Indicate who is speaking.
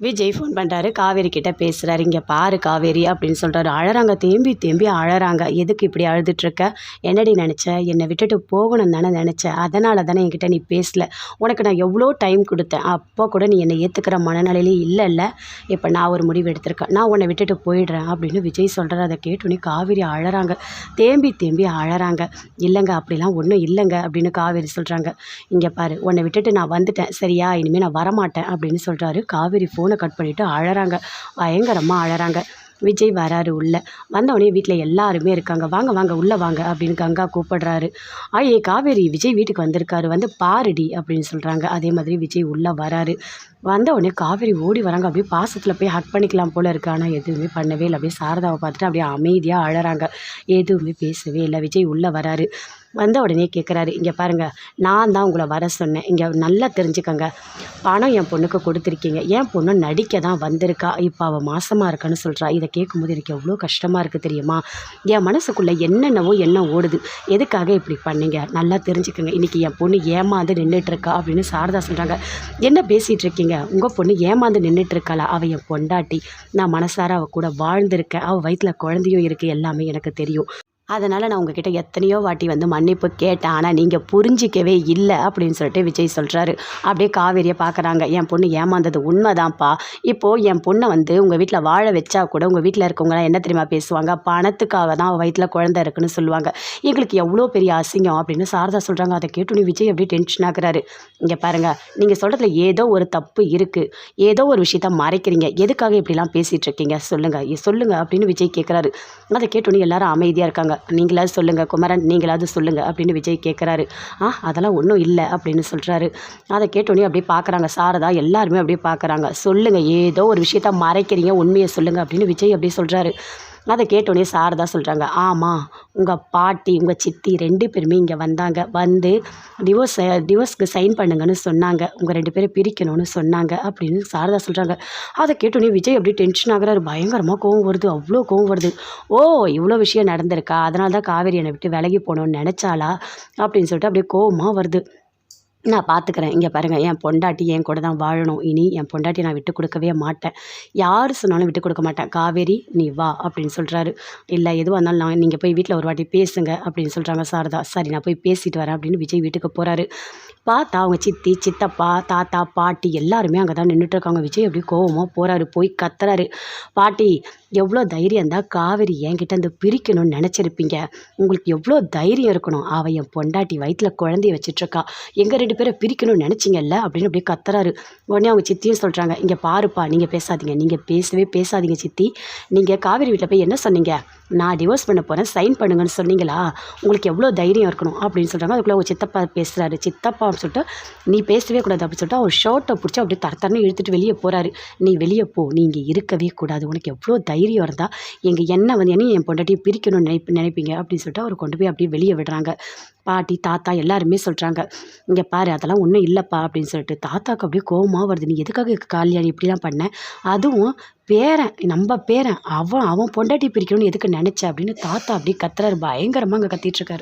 Speaker 1: Vijay phone பண்ணுறாரு காவேரி கிட்ட பேசுகிறாரு இங்கே பாரு காவேரி அப்படின்னு சொல்கிறாரு அழறாங்க தேம்பி தேம்பி அழறாங்க. எதுக்கு இப்படி அழுதுட்ருக்க என்னடி நினச்ச? என்னை விட்டுட்டு போகணும்னு தானே நினச்ச? அதனால தானே என்கிட்ட நீ பேசல. உனக்கு நான் எவ்வளோ டைம் கொடுத்தேன்? அப்போ கூட நீ என்னை ஏற்றுக்கிற மனநிலையிலே இல்லைல்ல. இப்போ நான் ஒரு முடிவு எடுத்திருக்கேன். நான் உன்னை விட்டுட்டு போயிடுறேன் அப்படின்னு விஜய் சொல்கிறார் அதை கேட்டோன்னே காவேரி அழறாங்க. தேம்பி தேம்பி அழறாங்க. இல்லைங்க அப்படிலாம் ஒன்றும் இல்லைங்க அப்படின்னு காவேரி சொல்கிறாங்க இங்கே பாரு உன்னை விட்டுட்டு நான் வந்துட்டேன். சரியா? இனிமேல் நான் வரமாட்டேன் அப்படின்னு சொல்கிறாரு காவேரி ஃபோன் கட் பண்ணிவிட்டு அழறாங்க. பயங்கரமாக அழகிறாங்க விஜய் வராரு உள்ளே. வந்தவொடனே வீட்டில் எல்லாருமே இருக்காங்க. வாங்க வாங்க உள்ளே வாங்க அப்படின்னு கங்கா கூப்பிடுறாரு. ஐயே காவேரி விஜய் வீட்டுக்கு வந்திருக்காரு. வந்து பாருடி அப்படின்னு சொல்கிறாங்க அதே மாதிரி விஜய் உள்ளே வராரு. வந்தவொடனே காவேரி ஓடி வராங்க. அப்படியே பாசத்தில் போய் ஹக் பண்ணிக்கலாம் போல் இருக்கு. ஆனால் எதுவுமே பண்ணவே இல்லை. அப்படியே சாரதாவை பார்த்துட்டு அப்படியே அமைதியாக அழகிறாங்க எதுவுமே பேசவே இல்லை. விஜய் உள்ளே வராரு. வந்த உடனே கேட்குறாரு இங்கே பாருங்கள் நான் தான் உங்களை வர சொன்னேன். இங்கே நல்லா தெரிஞ்சுக்கோங்க. பணம் என் பொண்ணுக்கு கொடுத்துருக்கீங்க. என் பொண்ணு நடிக்க தான் வந்திருக்கா. இப்போ அவள் மாசமாக இருக்கான்னு சொல்கிறா இதை கேட்கும்போது எனக்கு எவ்வளோ கஷ்டமாக இருக்குது தெரியுமா? என் மனசுக்குள்ளே என்னென்னவோ எண்ணம் ஓடுது. எதுக்காக இப்படி பண்ணீங்க? நல்லா தெரிஞ்சுக்கோங்க. இன்றைக்கி என் பொண்ணு ஏமாந்து நின்றுட்டுருக்கா அப்படின்னு சாரதா சொல்கிறாங்க என்ன பேசிகிட்டு இருக்கீங்க? உங்கள் பொண்ணு ஏமாந்து நின்றுட்டுருக்காளா அவள் என் பொண்டாட்டி. நான் மனசார அவள் கூட வாழ்ந்திருக்கேன். அவள் வயிற்றில் குழந்தையும் இருக்குது எல்லாமே எனக்கு தெரியும். அதனால் நான் உங்ககிட்ட எத்தனையோ வாட்டி வந்து மன்னிப்பு கேட்டேன். ஆனால் நீங்கள் புரிஞ்சிக்கவே இல்லை அப்படின்னு சொல்லிட்டு விஜய் சொல்கிறாரு அப்படியே காவேரியை பார்க்குறாங்க. என் பொண்ணு ஏமாந்தது உண்மைதான்ப்பா. இப்போது என் பொண்ணை வந்து உங்கள் வீட்டில் வாழ வச்சா கூட உங்கள் வீட்டில் இருக்கவங்களாம் என்ன தெரியுமா பேசுவாங்க? பணத்துக்காக தான் அவள் வயிற்றில் குழந்தை இருக்குன்னு சொல்லுவாங்க. எங்களுக்கு எவ்வளோ பெரிய அசிங்கம் அப்படின்னு சாரதா சொல்கிறாங்க அதை கேட்டு விஜய் அப்படியே டென்ஷன் ஆகுறாரு. இங்கே பாருங்கள் நீங்கள் சொல்கிறதுல ஏதோ ஒரு தப்பு இருக்குது ஏதோ ஒரு விஷயத்த மறைக்கிறீங்க. எதுக்காக இப்படிலாம் பேசிகிட்டு இருக்கீங்க? சொல்லுங்கள் சொல்லுங்கள் அப்படின்னு விஜய் கேட்குறாரு அதை கேட்டோன்னே எல்லாரும் அமைதியாக இருக்காங்க. நீங்களாவது சொல்லுங்கள் குமரன் நீங்களாவது சொல்லுங்கள் அப்படின்னு விஜய் கேட்குறாரு ஆ அதெல்லாம் ஒன்றும் இல்லை அப்படின்னு சொல்கிறாரு அதை கேட்டோன்னே அப்படியே பார்க்குறாங்க சாரதா எல்லாருமே அப்படியே பார்க்குறாங்க சொல்லுங்கள் ஏதோ ஒரு விஷயத்த மறைக்கிறீங்க உண்மையை சொல்லுங்கள் அப்படின்னு விஜய் அப்படியே சொல்கிறாரு அதை கேட்டோடனே சாரதா சொல்கிறாங்க ஆமாம் உங்கள் பாட்டி உங்கள் சித்தி ரெண்டு பேருமே இங்கே வந்தாங்க. வந்து டிவோர்ஸ் டிவோர்ஸ்க்கு சைன் பண்ணுங்கன்னு சொன்னாங்க. உங்கள் ரெண்டு பேரும் பிரிக்கணும்னு சொன்னாங்க அப்படின்னு சாரதா சொல்கிறாங்க அதை கேட்டோடனே விஜய் அப்படியே டென்ஷன் ஆகிறாரு. பயங்கரமாக கோவம் வருது. அவ்வளோ கோவம் வருது. ஓ இவ்வளோ விஷயம் நடந்திருக்கா? அதனால தான் காவேரி என்னை விட்டு விலகி போகணுன்னு நினச்சாலா அப்படின்னு சொல்லிட்டு அப்படியே கோவமாக வருது. நான் பார்த்துக்கிறேன் இங்கே பாருங்கள் என் பொண்டாட்டி என் கூட தான் வாழணும். இனி என் பொண்டாட்டி நான் விட்டு கொடுக்கவே மாட்டேன். யார் சொன்னாலும் விட்டு கொடுக்க மாட்டேன். காவேரி நீ வா அப்படின்னு சொல்கிறாரு இல்லை எதுவாக இருந்தாலும் நான் நீங்கள் போய் வீட்டில் ஒரு வாட்டி பேசுங்க அப்படின்னு சொல்கிறாங்க சாரதா. சரி நான் போய் பேசிட்டு வரேன் அப்படின்னு விஜய் வீட்டுக்கு போகிறாரு பார்த்தா அவங்க சித்தி சித்தப்பா தாத்தா பாட்டி எல்லாருமே அங்கே தான் நின்றுட்டுருக்காங்க விஜய் அப்படி கோவமாக போகிறாரு போய் கத்துறாரு. பாட்டி எவ்வளோ தைரியம் இருந்தால் காவேரி என்கிட்ட இந்த பிரிக்கணும்னு நினச்சிருப்பீங்க. உங்களுக்கு எவ்வளோ தைரியம் இருக்கணும்? அவள் என் பொண்டாட்டி வயிற்றில் குழந்தைய வச்சிட்ருக்கா எங்கள் ரெண்டு பேரை பிரிக்கணும்னு நினச்சிங்கல்ல? அப்படின்னு அப்படியே கத்துறாரு. உடனே அவங்க சித்தியும் சொல்கிறாங்க இங்கே பாருப்பா நீங்கள் பேசாதீங்க. நீங்கள் பேசவே பேசாதீங்க சித்தி. நீங்கள் காவேரி வீட்டில் போய் என்ன சொன்னீங்க? நான் டிவோர்ஸ் பண்ண போகிறேன் சைன் பண்ணுங்கன்னு சொன்னீங்களா? உங்களுக்கு எவ்வளோ தைரியம் இருக்கணும் அப்படின்னு சொல்கிறாங்க அதுக்குள்ளே ஒரு சித்தப்பா பேசுகிறாரு சித்தப்பா அப்படின்னு சொல்லிட்டு நீ பேசவே கூடாது அப்படின்னு சொல்லிட்டு அவர் ஷர்ட்டை பிடிச்சி அப்படியே தர இழுத்துட்டு வெளியே போகிறாரு நீ வெளியே போ. நீ இங்கே இருக்கவே கூடாது. உனக்கு எவ்வளோ தைரியம் இருந்தால் எங்கள் என்ன வந்து என்ன என் பொண்டாட்டியை பிரிக்கணும்னு நினைப்பு நினைப்பீங்க அப்படின்னு சொல்லிட்டு அவர் கொண்டு போய் அப்படியே வெளியே விடுறாங்க. பாட்டி தாத்தா எல்லாருமே சொல்கிறாங்க இங்கே பாரு அதெல்லாம் ஒன்றும் இல்லைப்பா அப்படின்னு சொல்லிட்டு தாத்தாவுக்கு அப்படியே கோபமாக வருது. நீ எதுக்காக கல்யாணம் இப்படிலாம் பண்ண? அதுவும் பேரன் நம்ம பேரன் அவன் அவன் பொண்டாட்டி பிரிக்கணும்னு எதுக்கு நினச்ச அப்படின்னு தாத்தா அப்படியே கத்துறாரு. பயங்கரமாக அங்கே கத்திட்டு இருக்காரு.